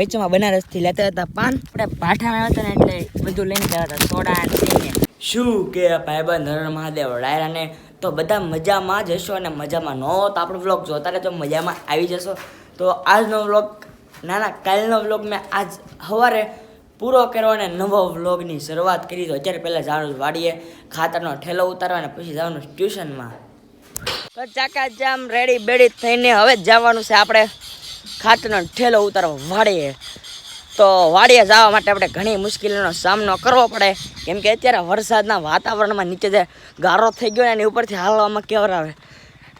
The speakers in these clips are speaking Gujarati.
વેચમાં બનારસથી લેતા હતા પાન. આપણે પાઠા આવ્યા હતા ને એટલે બધું લઈને જતા હતા, સોડા શું કે ભાઈબંધ હરણ મહાદેવ, ડાયરાને? તો બધા મજામાં જ હશો અને મજામાં નો તો આપણો વ્લોગ જોતા રહેજો, મજામાં આવી જશો. તો આજનો વ્લોગ ના ના, કાલનો વ્લોગ મેં આજ સવારે પૂરો કર્યો અને નવો વ્લોગની શરૂઆત કરી. તો અત્યારે પહેલાં જવાનું વાડીએ ખાતરનો ઠેલો ઉતારવા અને પછી જવાનું ટ્યુશનમાં. તો ચાકા જામ રેડી બેડી થઈને હવે જવાનું છે આપણે. ખાતરનો ઠેલો ઉતારવા વાળીએ તો વાડીએ જવા માટે આપણે ઘણી મુશ્કેલીનો સામનો કરવો પડે. કેમ કે અત્યારે વરસાદના વાતાવરણમાં નીચે જે ગારો થઈ ગયો ને એની ઉપરથી હાલવામાં કેવર આવે.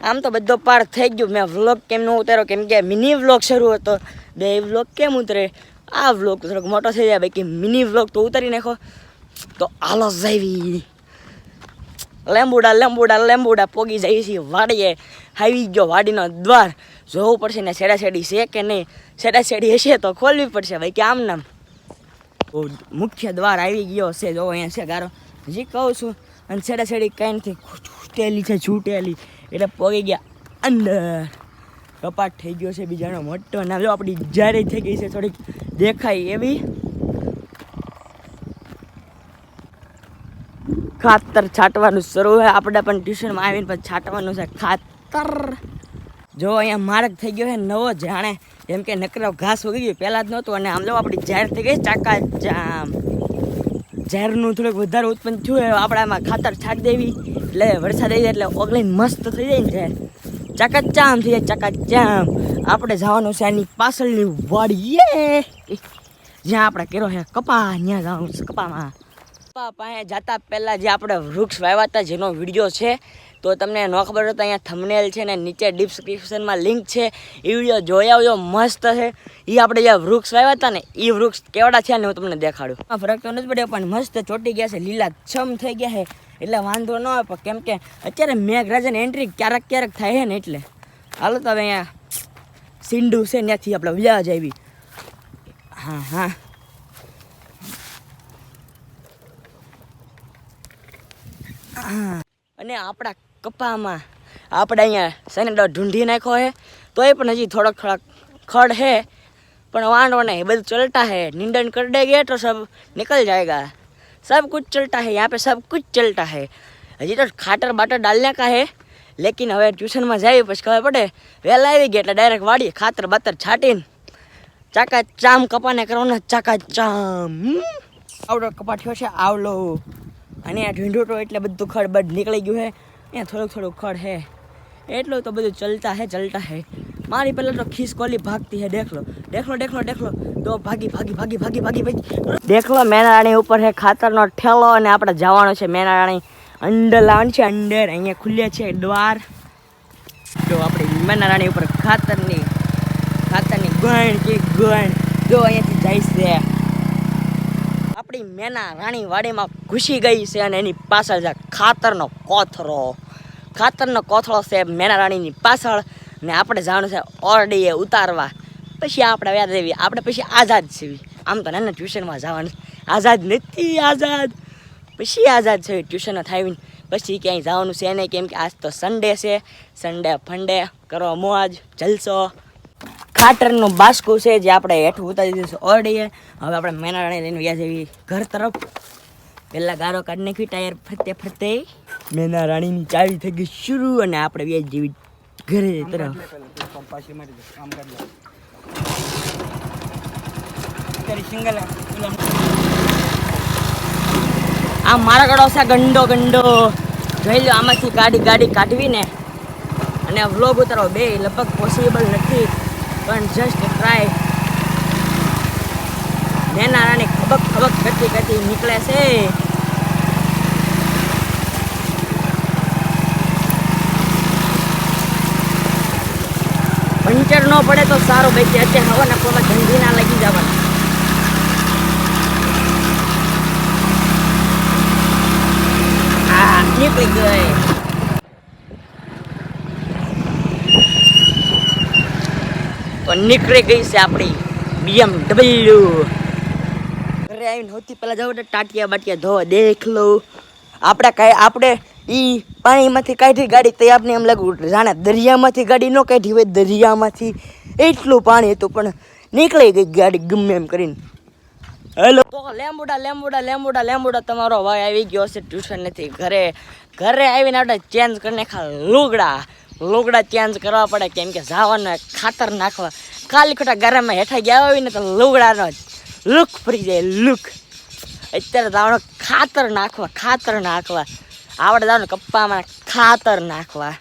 આમ તો બધો પાર થઈ ગયું. મેં વ્લોગ કેમ ન ઉતાર્યો? કેમ કે મિની વ્લોગ શરૂ હતો. બે વ્લોગ કેમ ઉતરે? આ વ્લોગ થોડોક મોટો થઈ જાય. બાકી મિની વ્લોગ તો ઉતારી નાખો. તો આલો જાવી. લેંબુડા લેંબુડા લેંબુડા પોગી જાય છે વાડીએ. આવી ગયો વાડીનો દ્વાર. જોવું પડશે ને છેડાછેડી છે કે નહીં? છેડાછેડી હશે તો ખોલવી પડશે ભાઈ, કે આમ નામ? મુખ્ય દ્વાર આવી ગયો છે, જો અહીંયા છે ગારો. હજી કહું છું, અને છેડા છેડી કંઈ નથી. છૂટેલી છે, છૂટેલી. એટલે પગી ગયા. અંદર. કપાટ થઈ ગયો છે, બીજાનો મોટો. નામ જો આપણી જારી થઈ ગઈ છે, થોડીક દેખાય એવી. ખાતર છાંટવાનું શરૂ હોય આપણે પણ ટ્યુશનમાં આવીને પછી છાંટવાનું છે. ખાતર. જો અહીંયા માર્ગ થઈ ગયો છે, નવો જાણે. જેમ કે નકરો ઘાસ ઉગી ગયો, પહેલાં જ નહોતું. અને આમ જો આપણી જાહેર થઈ ગઈ, ચાકા જામ. ઝેરનું થોડુંક વધારે ઉત્પન્ન થયું હોય આપણે આમાં ખાતર છાંટી દેવી. એટલે વરસાદ આવી જાય એટલે ઓગળીને મસ્ત થઈ જાય ને ઝેર. ચકાચામ થઈ જાય ચકાચામ આપણે જવાનું છે આની પાછળની વાડીએ. જ્યાં આપણે કેરો છે કપા, ત્યાં જવાનું છે કપામાં. કપા પાસે જતા પહેલાં જે આપણે વૃક્ષ વાવ્યા હતા, જેનો વીડિયો છે તો તમને ન ખબર હોય તો અહીંયા થમનેલ છે ને નીચે ડિસ્ક્રિપ્શનમાં લિંક છે. એ વીડિયો જોઈ આવજો, મસ્ત છે. એ આપણે જે વૃક્ષ વાવ્યા હતા ને એ વૃક્ષ કેવડા છે ને હું તમને દેખાડું. આ ફરક તો નથી પડ્યો, પણ મસ્ત ચોટી ગયા છે, લીલા છમ થઈ ગયા છે. એટલે વાંધો ન આવે, પણ કેમ કે અત્યારે મેઘરાજાની એન્ટ્રી ક્યારેક ક્યારેક થાય છે ને એટલે. હાલો તો હવે અહીંયા સિંડુ છે ત્યાંથી આપણે વ્યાજ આવી. હા. હા. અને આપણા કપામાં. આપણે અહીંયા સનેડો ઢૂંઢી નાખો હે, તોય પણ હજી થોડોક થોડાક ખડ હે. પણ વાંડો નહીં, બધું ચલતા હે. નિંદન કરડે દેગે તો સબ નિકલ જાયગા. સબ કુછ ચલતા હે, યહાં પે સબ કુછ ચલટા હે. હજી તો ખાટર બાટર ડાલને કા હે, લેકિન હવે ટ્યુશનમાં જાય પછી ખબર પડે. વહેલા આવી ગયા એટલે ડાયરેક્ટ વાડીએ ખાતર બાતર છાંટીને ચાકા ચામ કપાને કરવાનો ચાકા ચામ. આવડો કપા થયો છે, આવલો. અને આ ઢીંઢોટો એટલે બધું ખડ બધ નીકળી ગયું છે અહીંયા થોડુંક થોડુંક ખડ હે. એટલું તો બધું ચલતા હે ચલતા હે. મારી પહેલાં તો ખીસ કોલી ભાગતી હે, દેખલો. દેખલો દેખ લો દેખ લો તો ભાગી ભાગી ભાગી ભાગી ભાગી ભાગી. દેખ લો મેનારાણી ઉપર હે ખાતરનો ઠેલો અને આપણે જવાનો છે મેનારાણી અંડર લાવન છે અંડર અહીંયા ખુલ્લે છે દ્વાર. જો આપણે મેનારાણી ઉપર ખાતરની ખાતરની ગણ કે ગણ. જો અહીંયાથી જાય છે. આપણી મેના રાણી વાડીમાં ઘૂસી ગઈ છે અને એની પાછળ છે ખાતરનો કોથરો. ખાતરનો કોથળો છે મેના રાણીની પાછળ ને આપણે જવાનું છે ઓરડીએ ઉતારવા. પછી આપણે વ્યાદ દેવી આપણે પછી આઝાદ છીએ આમ તો નાના ટ્યુશનમાં જવાનું આઝાદ નથી આઝાદ. પછી આઝાદ છે ટ્યુશન થાવીને પછી ક્યાંય જવાનું છે નહીં, કેમ કે આજ તો સન્ડે છે. સન્ડે ફંડે કરો મોજ, જલસો. ખાટરનું બાસ્કું છે જે આપણે હેઠું ઉતારી છે ઓરડીએ. હવે આપણે મેનારાણી લઈને વ્યાજ એવી ઘર તરફ. પહેલાં ગારો કાઢી નાખી, ટાયર ફરતે ફરતે. મેના રાણીની ચાવી થઈ ગઈ શરૂ અને આપણે વ્યાજ જેવી ઘરે તરફ. આ મારા ગળો છે ગંડો ગંડો. જોઈ લો, આમાંથી ગાડી ગાડી કાઢવીને. અને વ્લોગ ઉતારો બે, લગભગ પોસિબલ નથી. પણ જસ્ટ ટ્રાય નેના રાણી ખબક ખબક કરતી કરતી નીકળે છે. પંચર ન પડે તો સારું ભાઈ અત્યારે હવા નાખવામાં ગંધી ના લાગી જવાના. નીકળી ગઈ. તો નીકળી ગઈ છે આપણી બીએમડબલ્યુ ઘરે આવીને સૌથી પહેલાં જાવ તો ટાટિયા બાટિયા ધોવા દેખ લો આપણે કાંઈ આપણે એ પાણીમાંથી કાઢી ગાડી તો આપણે એમ લાગ્યું જાણે દરિયામાંથી ગાડી ન કાઢી હોય દરિયામાંથી એટલું પાણી હતું પણ નીકળી ગઈ ગાડી ગમે એમ કરીને. હેલો. તો લેમ્બુડા લેમ્બુડા લેમ્બુડા લેમ્બુડા તમારો ભાઈ આવી ગયો છે ટ્યુશન નથી ઘરે ઘરે આવીને આપણે ચેન્જ કરીને ખા લુગડા. લુગડા ચેન્જ કરવા પડે કેમ કે જવાનું ખાતર નાખવા. ખાલી ખોટા ગરમમાં હેઠા ગયા હોય ને તો લુગડાનો લુક ફરી જાય લુક અત્યારે જવાનું ખાતર નાખવા ખાતર નાખવા. આવડે જવાનું કપ્પામાં ખાતર નાખવા.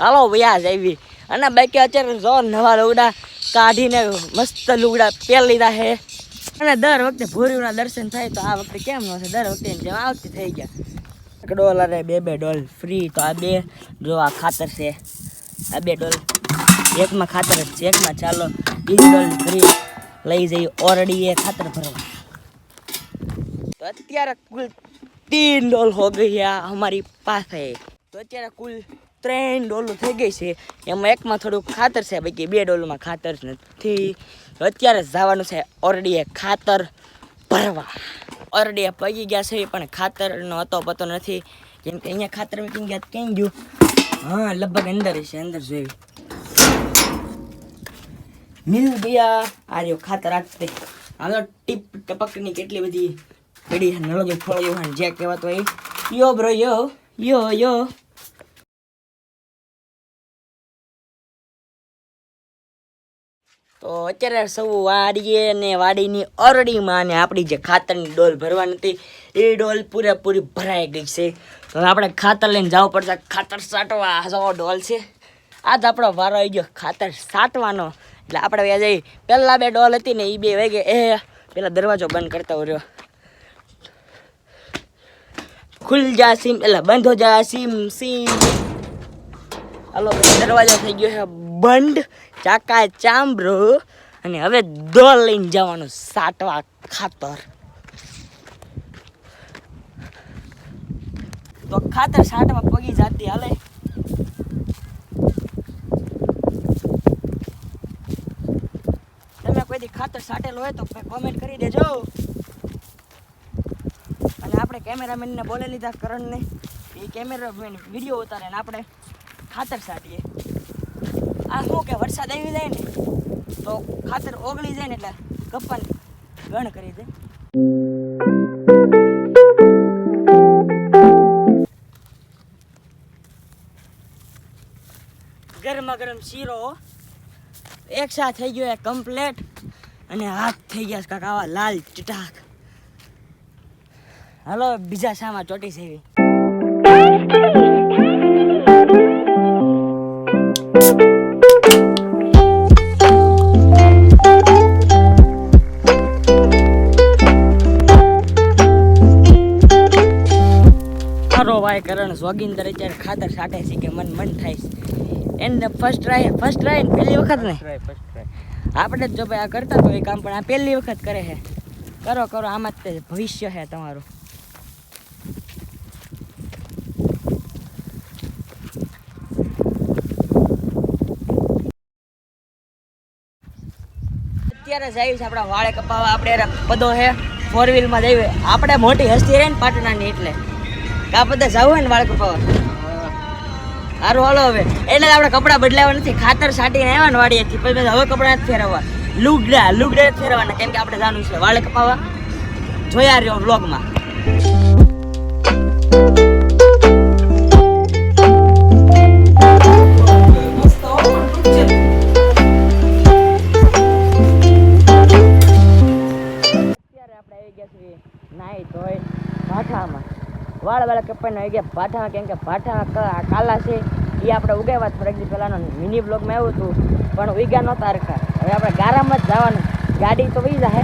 હાલો, વ્યાજ આવી. અને બાકી અત્યારે જો નવા લુગડા કાઢીને મસ્ત લુગડા પહેરી લીધા છે. અને દર વખતે ભોરીઓના દર્શન થાય તો આ વખતે કેમ ન થાય? દર વખતે જેમ આ વખતે થઈ ગયા. એક ડોલ અને બે બે ડોલ ફ્રી તો આ બે જો આ ખાતર છે. આ બે ડોલ એકમાં ખાતર જ છે. એકમાં ચાલો બીજી ડોલ ફ્રી લઈ જઈએ. ઓરડી એ ખાતર ભરવા. તો અત્યારે કુલ તીન ડોલ હો ગયા અમારી પાસે. તો અત્યારે કુલ ત્રણ ડોલો થઈ ગઈ છે. એમાં એકમાં થોડુંક ખાતર છે, બાકી બે ડોલોમાં ખાતર નથી. અત્યારે જવાનું છે. ઓરડીએ ખાતર ભરવા. ઓરડીએ પગી ગયા છે, પણ ખાતરનો હતો પતો નથી. કેમ કે અહીંયા ખાતર મૂકીને ગયા કેમ ગયું? હા, લગભગ અંદર છે અંદર જોયું. મિલ ગયા આ રહ્યો ખાતર આપતે હાલો ટીપ ટપકની કેટલી બધી પડી નળો જો ફળો જો જે કહેવાતો એ. યો બ્રો, યો. યો યો. અત્યારે સૌ વાડીએ ને વાડીની ઓરડીમાં ને આપણી જે ખાતરની ડોલ ભરવાની હતી, એ ડોલ પૂરેપૂરી ભરાઈ ગઈ છે. તો આપણે ખાતર લઈને જવું પડશે. ખાતર સાટવા જવો ડોલ છે. આજ આપણો વારો આવી ગયો. ખાતર સાટવાનો. એટલે આપણે વ્યા જઈ પહેલાં બે ડોલ હતી ને એ બે વાગે, એ પેલા દરવાજો બંધ કરતા રહ્યો. ખુલ જા સીમ, એટલે બંધો જા સીમ સીમ. હાલો, દરવાજો થઈ ગયો છે બંધ. ચાકા ચાંબરો. અને હવે દોલ લઈને જવાનું સાટવા ખાતર. તો ખાતર સાટવા પગી જાતી હાલે. તમે કોઈથી ખાતર સાટેલું હોય તો કોમેન્ટ કરી દેજો. અને આપણે કેમેરામેનને બોલે લીધા કરણને. એ કેમેરામેન વીડિયો ઉતારે ને આપણે ખાતર સાટીએ. આ શું કે વરસાદ આવી જાય ને? તો ખાતર ઓગળી જાય ને એટલે કપ્પાને ગણ કરી દે. ગરમા ગરમ શીરો એક સાથ થઈ ગયો કમ્પ્લેટ અને હાથ થઈ ગયા કાંક આવા લાલ ચટાક. હાલો, બીજા સામા ચોટી સેવી. મારો ભાઈ કરણ જોગિંદર અત્યારે ખાતર સાટે છે કે મન મન થાય છે. એને ફર્સ્ટ ટ્રાય ફર્સ્ટ ટ્રાય ને પહેલી વખત ને? આપણે જ જો ભાઈ આ કરતા તો એ કામ પણ આ પહેલી વખત કરે છે. કરો કરો આમાં જ તે ભવિષ્ય છે તમારું. અત્યારે જાય છે આપણા વાળે કપાવા. આપણે પદો છે ફોર વ્હીલમાં જઈએ આપણે મોટી હસ્તી રહે ને પાટણાની એટલે. કા બધા જવું હોય ને વાળ કપાવા સારું હાલો હવે. એટલે આપણે કપડાં બદલાવા નથી. ખાતર સાટીને આવ્યા ને વાડીએથી પછી હવે કપડાં નથી ફેરવવા. લુગડા લુગડા નથી ફેરવવાના કેમ કે આપણે જાણવું છે. વાળે કપાવા જોયા રહ્યો વ્લોગમાં વાળ વાળા કપાઈને આવી ગયા. ભાઠામાં કેમ કે ક- કાલા છે એ આપણે ઉગાવ્યા થોડાક દી પહેલાંનો મિની બ્લોગમાં આવ્યું હતું, પણ ઉગ્યા નહોતા હરખા. હવે આપણે ગારામાં જ જવાનું. ગાડી તો વહી જાય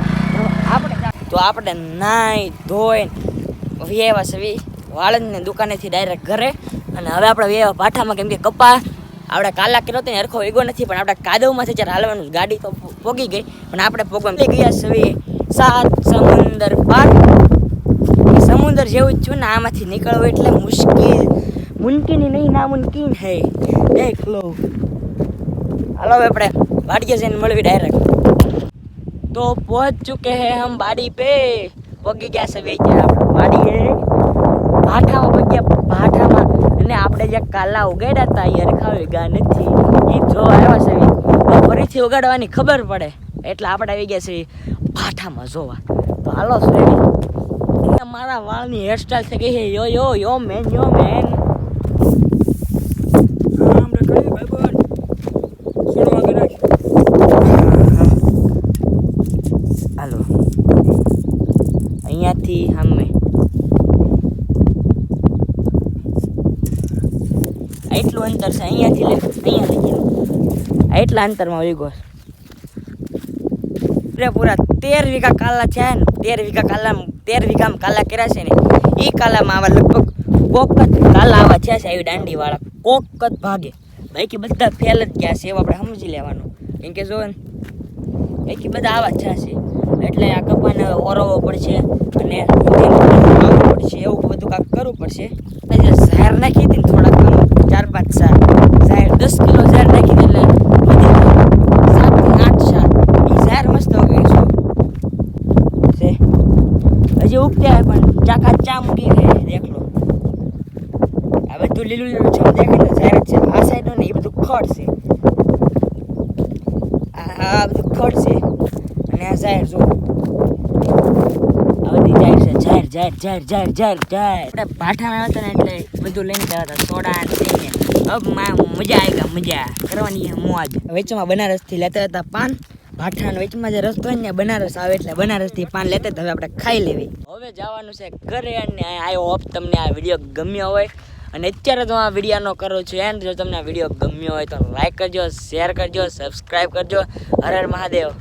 આપણે તો આપણે નાઈ ધોઈ વ્યવા સવી વાળંદની દુકાનેથી ડાયરેક્ટ ઘરે. અને હવે આપણે વ્યવા ભાઠામાં કેમ કે કપા આપણે કાલા કર્યો હતો હરખો વેગો નથી, પણ આપણે કાદવમાંથી જ્યારે હાલવાનું ગાડી તો પોગી ગઈ. પણ આપણે પોગવા ગયા સવી સાત જેવું જ છું ને આમાંથી નીકળવું એટલે મુશ્કેલ. મુનકીની નહીં ના મુમકિન હે. દેખ લો. હાલો આપણે વાડીએ જઈને મળવી ડાયરેક્ટ તો પહોંચ ચુકે હે હમ બાડી પે. પગી ગયા છે વેચે આપણે વાડીએ. ભાઠામાં પગ્યા ભાઠામાં. અને આપણે જે કાલા ઉગાડ્યા હતા એ હરખા વેગા નથી. એ જો આવ્યા છે ફરીથી ઉગાડવાની ખબર પડે. એટલે આપણે આવી ગયા છે ભાઠામાં જોવા. તો હાલો શ્રેણી મારા વાળની હેરસ્ટાઈલ થઈ ગઈ છે યો યો યો મેન યો મેન હાલો. અહીંયાથી અમે. એટલું અંતર છે અહીંયાથી લે અહીંયા લઈ એટલા અંતરમાં વહી ગયો. પૂરે પૂરા તેર વીઘા કાલા છે ને તેર વીઘા કાલા તેર વીઘામાં કાલા કર્યા છે ને એ કાલામાં આવા લગભગ કોક જ કાલા આવા છે આવી દાંડીવાળા. કોક જ ભાગે. બાકી બધા ફેલ જ ગયા છે, એવું આપણે સમજી લેવાનું. કેમ કે જો બાકી બધા આવા છે. એટલે આ કપાને ઓરવવો પડશે અને પડશે, એવું બધું કાંક કરવું પડશે. ઝાર નાખી હતી ને થોડાક ચાર પાંચ સાર. ઝાર દસ કિલો ઝાર નાખી હતી એટલે વધી ગયું. સાતથી આઠ સાર એ ઝાર મસ્ત ઉગી છે છે હજી ઉગતે હોય પણ ગઈ છે દેખ લો આ બધું લીલું લીલું છમ દેખાય તો જાહેર છે. આ સાઈડ ને એ બધું ખડ છે. આ બધું ખડ છે. અને આ જાહેર જો. આ બધી જાહેર છે. જાહેર જાહેર જાહેર જાહેર જાહેર જાહેર. આપણે ભાઠામાં હતા ને એટલે બધું લઈને ગયા હતા. સોડા ને માં મજા આવી ગયા મજા. કરવાની છે મોજ વેચમાં બનારસથી લેતા હતા પાન. ભાઠાનો વેચમાં જે રસ્તો હોય ને બનારસ આવે એટલે બનારસથી પાન લેતા હવે આપણે ખાઈ લેવી. હવે જવાનું છે ઘરે અને આઈ હોપ તમને આ વીડિયો ગમ્યો હોય. અને અત્યારે તો આ વિડીયોનો કરું છું એન્ડ જો તમને આ વીડિયો ગમ્યો હોય તો લાઈક કરજો શેર કરજો સબસ્ક્રાઈબ કરજો. હર મહાદેવ.